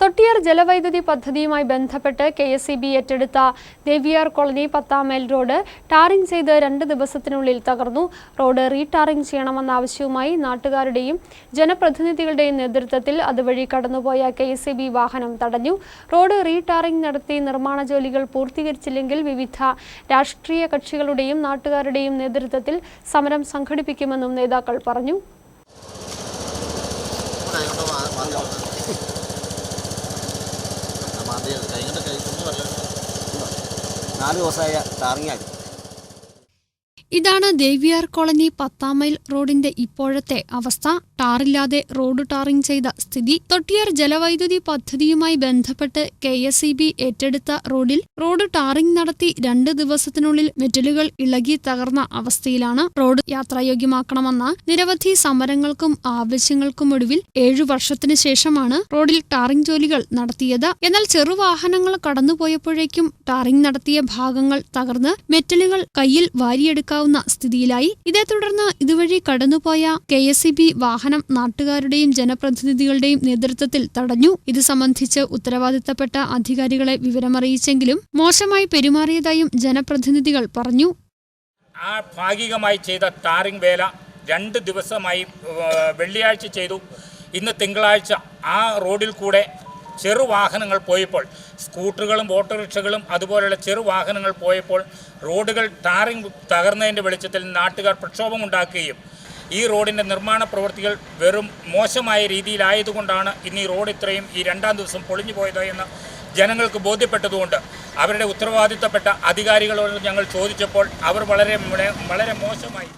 തൊട്ടിയാർ ജലവൈദ്യുതി പദ്ധതിയുമായി ബന്ധപ്പെട്ട് K S E B ഏറ്റെടുത്ത ദേവിയാർ കോളനി പത്താം മൈൽ റോഡ് ടാറിംഗ് ചെയ്ത് രണ്ട് ദിവസത്തിനുള്ളിൽ തകർന്നു. റോഡ് റീടാറിംഗ് ചെയ്യണമെന്ന ആവശ്യവുമായി നാട്ടുകാരുടെയും ജനപ്രതിനിധികളുടെയും നേതൃത്വത്തിൽ അതുവഴി കടന്നുപോയ കെ എസ് ഇ ബി വാഹനം തടഞ്ഞു. റോഡ് റീടാറിംഗ് നടത്തി നിർമ്മാണ ജോലികൾ പൂർത്തീകരിച്ചില്ലെങ്കിൽ വിവിധ രാഷ്ട്രീയ കക്ഷികളുടെയും നാട്ടുകാരുടെയും നേതൃത്വത്തിൽ സമരം സംഘടിപ്പിക്കുമെന്നും നേതാക്കൾ പറഞ്ഞു. നാല് ദിവസമായ ടാറിങ്ങായി ഇതാണ് ദേവിയാർ കോളനി പത്താം മൈൽ റോഡിന്റെ ഇപ്പോഴത്തെ അവസ്ഥ. ടാറില്ലാതെ റോഡ് ടാറിംഗ് ചെയ്ത സ്ഥിതി. തൊട്ടിയാർ ജലവൈദ്യുതി പദ്ധതിയുമായി ബന്ധപ്പെട്ട് കെ എസ് ഇ ബി ഏറ്റെടുത്ത റോഡിൽ റോഡ് ടാറിംഗ് നടത്തി രണ്ട് ദിവസത്തിനുള്ളിൽ മെറ്റലുകൾ ഇളകി തകർന്ന അവസ്ഥയിലാണ് റോഡ് യാത്രായോഗ്യമാക്കണമെന്ന നിരവധി സമരങ്ങൾക്കും ആവശ്യങ്ങൾക്കും ഒടുവിൽ ഏഴു വർഷത്തിനു ശേഷമാണ് റോഡിൽ ടാറിംഗ് ജോലികൾ നടത്തിയത്. എന്നാൽ ചെറുവാഹനങ്ങൾ കടന്നുപോയപ്പോഴേക്കും ടാറിംഗ് നടത്തിയ ഭാഗങ്ങൾ തകർന്ന് മെറ്റലുകൾ കയ്യിൽ വാരിയെടുക്കാവുന്ന സ്ഥിതിയിലായി. ഇതേ തുടർന്ന് ഇതുവഴി കടന്നുപോയ കെ എസ് ഇ ബി വാഹനം നാട്ടുകാരുടെയും ജനപ്രതിനിധികളുടെയും നേതൃത്വത്തിൽ തടഞ്ഞു. ഇത് സംബന്ധിച്ച് ഉത്തരവാദിത്തപ്പെട്ട അധികാരികളെ വിവരമറിയിച്ചെങ്കിലും മോശമായി പെരുമാറിയതായും ജനപ്രതിനിധികൾ പറഞ്ഞു. ആ ഭാഗികമായി ചെയ്ത ടാറിംഗ് വേല രണ്ട് ദിവസമായി വെള്ളിയാഴ്ച ചെയ്തു. ഇന്ന് തിങ്കളാഴ്ച ആ റോഡിൽ കൂടെ ചെറുവാഹനങ്ങൾ പോയപ്പോൾ സ്കൂട്ടറുകളും ഓട്ടോറിക്ഷകളും അതുപോലെയുള്ള ചെറുവാഹനങ്ങൾ പോയപ്പോൾ റോഡുകൾ ടാറിംഗ് തകർന്നതിന്റെ വെളിച്ചത്തിൽ നാട്ടുകാർ പ്രക്ഷോഭമുണ്ടാക്കുകയും ഈ റോഡിന്റെ നിർമ്മാണ പ്രവൃത്തികൾ വെറും മോശമായ രീതിയിലായതുകൊണ്ടാണ് ഇന്ന് ഈ റോഡ് ഇത്രയും ഈ രണ്ടാം ദിവസം പൊളിഞ്ഞു പോയത് എന്ന് ജനങ്ങൾക്ക് ബോധ്യപ്പെട്ടതുകൊണ്ട് അവരുടെ ഉത്തരവാദിത്തപ്പെട്ട അധികാരികളോട് ഞങ്ങൾ ചോദിച്ചപ്പോൾ അവർ വളരെ വളരെ- വളരെ മോശമായി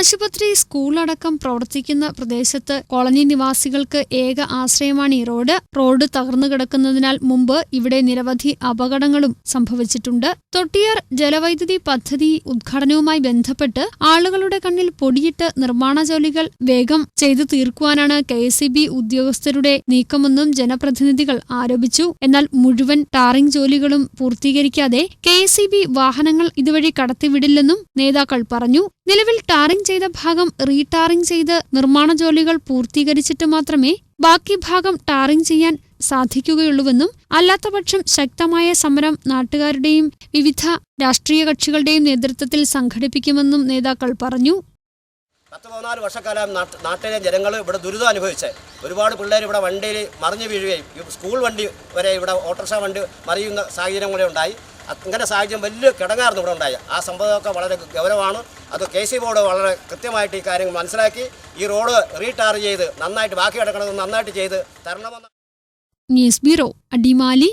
ആശുപത്രി സ്കൂൾ അടക്കം പ്രവർത്തിക്കുന്ന പ്രദേശത്ത് കോളനി നിവാസികൾക്ക് ഏക ആശ്രയമാണ് ഈ റോഡ്. റോഡ് തകർന്നു കിടക്കുന്നതിനാൽ മുമ്പ് ഇവിടെ നിരവധി അപകടങ്ങളും സംഭവിച്ചിട്ടുണ്ട്. തൊട്ടിയാർ ജലവൈദ്യുതി പദ്ധതി ഉദ്ഘാടനവുമായി ബന്ധപ്പെട്ട് ആളുകളുടെ കണ്ണിൽ പൊടിയിട്ട് നിർമ്മാണ ജോലികൾ വേഗം ചെയ്തു തീർക്കുവാനാണ് കെ ഉദ്യോഗസ്ഥരുടെ നീക്കമെന്നും ജനപ്രതിനിധികൾ ആരോപിച്ചു. എന്നാൽ മുഴുവൻ ടാറിംഗ് ജോലികളും പൂർത്തീകരിക്കാതെ കെ വാഹനങ്ങൾ ഇതുവഴി കടത്തിവിടില്ലെന്നും നേതാക്കൾ പറഞ്ഞു. നിലവിൽ ടാറിംഗ് ചെയ്ത ഭാഗം റീടാറിംഗ് ചെയ്ത് നിർമ്മാണ ജോലികൾ പൂർത്തീകരിച്ചിട്ട് മാത്രമേ ബാക്കി ഭാഗം ടാറിംഗ് ചെയ്യാൻ സാധിക്കുകയുള്ളൂവെന്നും അല്ലാത്തപക്ഷം ശക്തമായ സമരം നാട്ടുകാരുടെയും വിവിധ രാഷ്ട്രീയ കക്ഷികളുടെയും നേതൃത്വത്തിൽ സംഘടിപ്പിക്കുമെന്നും നേതാക്കൾ പറഞ്ഞു. പത്ത് പതിനാല് വർഷക്കാലം നാട്ടിലെ ജനങ്ങൾ ഇവിടെ ദുരിതം അനുഭവിച്ച്. ഒരുപാട് പിള്ളേർ ഇവിടെ വണ്ടിയിൽ മറിഞ്ഞു വീഴുകയും സ്കൂൾ വണ്ടി വരെ ഇവിടെ ഓട്ടോറിക്ഷ വണ്ടി മറിയുന്ന സാഹചര്യം കൂടെ ഉണ്ടായി. അങ്ങനെ സാഹചര്യം വലിയ കിടങ്ങായിരുന്നു ഇവിടെ ഉണ്ടായി. ആ സംഭവമൊക്കെ വളരെ ഗൗരവമാണ്. അത് കെ സി ബോർഡ് വളരെ കൃത്യമായിട്ട് ഈ കാര്യങ്ങൾ മനസ്സിലാക്കി. ഈ റോഡ് റീടാർ ചെയ്ത് നന്നായിട്ട് ബാക്കി കിടക്കണത് നന്നായിട്ട് ചെയ്ത് തരണമെന്ന് ന്യൂസ് ബ്യൂറോ അടിമാലി